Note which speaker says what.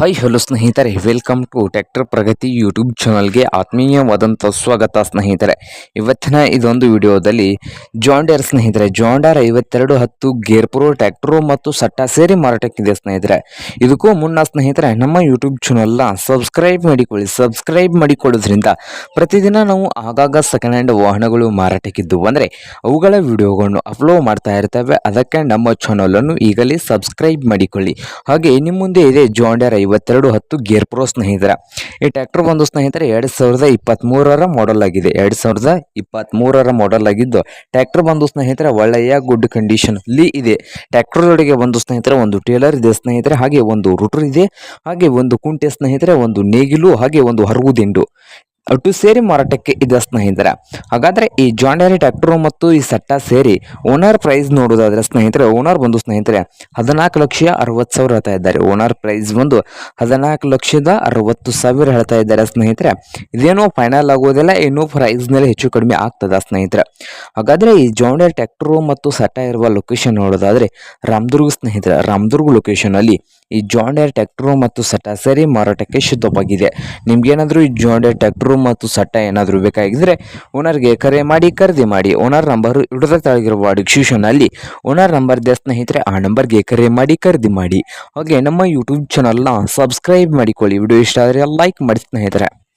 Speaker 1: Hi, hello ಸ್ನೇಹಿತರೆ. Welcome to tractor Pragati YouTube ಚಾನಲ್ಗೆ ಆತ್ಮೀಯವಾದಂಥ ಸ್ವಾಗತ ಸ್ನೇಹಿತರೆ. ಇವತ್ತಿನ ಇದೊಂದು ವಿಡಿಯೋದಲ್ಲಿ ಜಾಂಡರ್ ಸ್ನೇಹಿತರೆ ಜಾಂಡರ್ ಐವತ್ತೆರಡು ಹತ್ತು ಗೇರ್ ಪ್ರೋ ಟ್ರ್ಯಾಕ್ಟರು ಮತ್ತು ಸಟ್ಟ ಸೇರಿ ಮಾರಾಟಕ್ಕಿದೆ ಸ್ನೇಹಿತರೆ. ಇದಕ್ಕೂ ಮುನ್ನ ಸ್ನೇಹಿತರೆ, ನಮ್ಮ ಯೂಟ್ಯೂಬ್ ಚಾನಲ್ನ ಸಬ್ಸ್ಕ್ರೈಬ್ ಮಾಡಿಕೊಳ್ಳಿ. ಸಬ್ಸ್ಕ್ರೈಬ್ ಮಾಡಿಕೊಳ್ಳೋದ್ರಿಂದ ಪ್ರತಿದಿನ ನಾವು ಆಗಾಗ ಸೆಕೆಂಡ್ ಹ್ಯಾಂಡ್ ವಾಹನಗಳು ಮಾರಾಟಕ್ಕಿದ್ದು ಅಂದರೆ ಅವುಗಳ ವಿಡಿಯೋಗಳನ್ನು ಅಪ್ಲೋಡ್ ಮಾಡ್ತಾ ಇರ್ತೇವೆ. ಅದಕ್ಕೆ ನಮ್ಮ ಚಾನಲನ್ನು ಈಗಲೇ ಸಬ್ಸ್ಕ್ರೈಬ್ ಮಾಡಿಕೊಳ್ಳಿ. ಹಾಗೆ ನಿಮ್ಮ ಮುಂದೆ ಇದೆ ಜಾಂಡರ್ ಐವತ್ತೆರಡು ಹತ್ತು ಗೇರ್ ಪ್ರೋ ಸ್ನೇಹಿತರ. ಈ ಟ್ರ್ಯಾಕ್ಟರ್ ಬಂದು ಸ್ನೇಹಿತರೆ ಎರಡು ಸಾವಿರದ ಇಪ್ಪತ್ತ್ಮೂರರ ಮಾಡೆಲ್ ಆಗಿದೆ. ಎರಡು ಸಾವಿರದ ಇಪ್ಪತ್ತ್ಮೂರರ ಮಾಡೆಲ್ ಆಗಿದ್ದು, ಟ್ರ್ಯಾಕ್ಟರ್ ಬಂದು ಸ್ನೇಹಿತರೆ ಒಳ್ಳೆಯ ಗುಡ್ ಕಂಡೀಷನ್ ಇದೆ. ಟ್ರ್ಯಾಕ್ಟರ್ ಒಂದು ಸ್ನೇಹಿತರೆ ಒಂದು ಟೇಲರ್ ಇದೆ ಸ್ನೇಹಿತರೆ, ಹಾಗೆ ಒಂದು ರುಟರ್ ಇದೆ, ಹಾಗೆ ಒಂದು ಕುಂಟೆ ಸ್ನೇಹಿತರೆ, ಒಂದು ನೇಗಿಲು, ಹಾಗೆ ಒಂದು ಹರಗುದಿಂಡು. ಒಟ್ಟು ಸೇರಿ ಮಾರಾಟಕ್ಕೆ ಇದೆ ಸ್ನೇಹಿತರೆ. ಹಾಗಾದ್ರೆ ಈ ಜಾಂಡೇರಿ ಟ್ರ್ಯಾಕ್ಟರ್ ಮತ್ತು ಈ ಸಟ್ಟ ಸೇರಿ ಓನರ್ ಪ್ರೈಸ್ ನೋಡೋದಾದ್ರೆ ಸ್ನೇಹಿತರೆ ಓನರ್ ಬಂದು ಸ್ನೇಹಿತರೆ, ಹದಿನಾಲ್ಕು ಲಕ್ಷ ಅರವತ್ತು ಸಾವಿರ ಹೇಳ್ತಾ ಇದ್ದಾರೆ. ಓನರ್ ಪ್ರೈಸ್ ಬಂದು ಹದಿನಾಲ್ಕು ಲಕ್ಷದ ಅರವತ್ತು ಸಾವಿರ ಹೇಳ್ತಾ ಇದ್ದಾರೆ ಸ್ನೇಹಿತರೆ. ಇದೇನೋ ಫೈನಲ್ ಆಗೋದಿಲ್ಲ, ಇನ್ನೂ ಪ್ರೈಸ್ನಲ್ಲಿ ಹೆಚ್ಚು ಕಡಿಮೆ ಆಗ್ತದ ಸ್ನೇಹಿತರೆ. ಹಾಗಾದ್ರೆ ಈ ಜಾಂಡೇರಿ ಟ್ರ್ಯಾಕ್ಟರ್ ಮತ್ತು ಸಟ್ಟ ಇರುವ ಲೊಕೇಶನ್ ನೋಡೋದಾದ್ರೆ ರಾಮದುರ್ಗ ಸ್ನೇಹಿತರೆ. ರಾಮದುರ್ಗ ಲೊಕೇಶನಲ್ಲಿ ಈ ಜಾಂಡೇರ್ ಟ್ರ್ಯಾಕ್ಟರ್ ಮತ್ತು ಸಟ್ಟ ಸೇರಿ ಮಾರಾಟಕ್ಕೆ ಶುದ್ಧವಾಗಿದೆ. ನಿಮ್ಗೇನಾದರೂ ಈ ಜಾಂಡೇರ್ ಟ್ರ್ಯಾಕ್ಟರ್ ಮತ್ತು ಸಟ್ಟ ಏನಾದರೂ ಬೇಕಾಗಿದ್ದರೆ ಓನರ್ಗೆ ಕರೆ ಮಾಡಿ, ಖರೀದಿ ಮಾಡಿ. ಓನರ್ ನಂಬರ್ ಹಿಡಿದ ತೆಳಗಿರುವ ಡಿಸ್ಕ್ರಿಪ್ಷನ್ ಅಲ್ಲಿ ಓನರ್ ನಂಬರ್ ಇದೆ. ಸ್ನೇಹಿತರೆ, ಆ ನಂಬರ್ಗೆ ಕರೆ ಮಾಡಿ, ಖರೀದಿ ಮಾಡಿ. ಹಾಗೆ ನಮ್ಮ ಯೂಟ್ಯೂಬ್ ಚಾನಲ್ನ ಸಬ್ಸ್ಕ್ರೈಬ್ ಮಾಡಿಕೊಳ್ಳಿ. ವಿಡಿಯೋ ಇಷ್ಟ ಆದರೆ ಲೈಕ್ ಮಾಡಿ ಸ್ನೇಹಿತರೆ.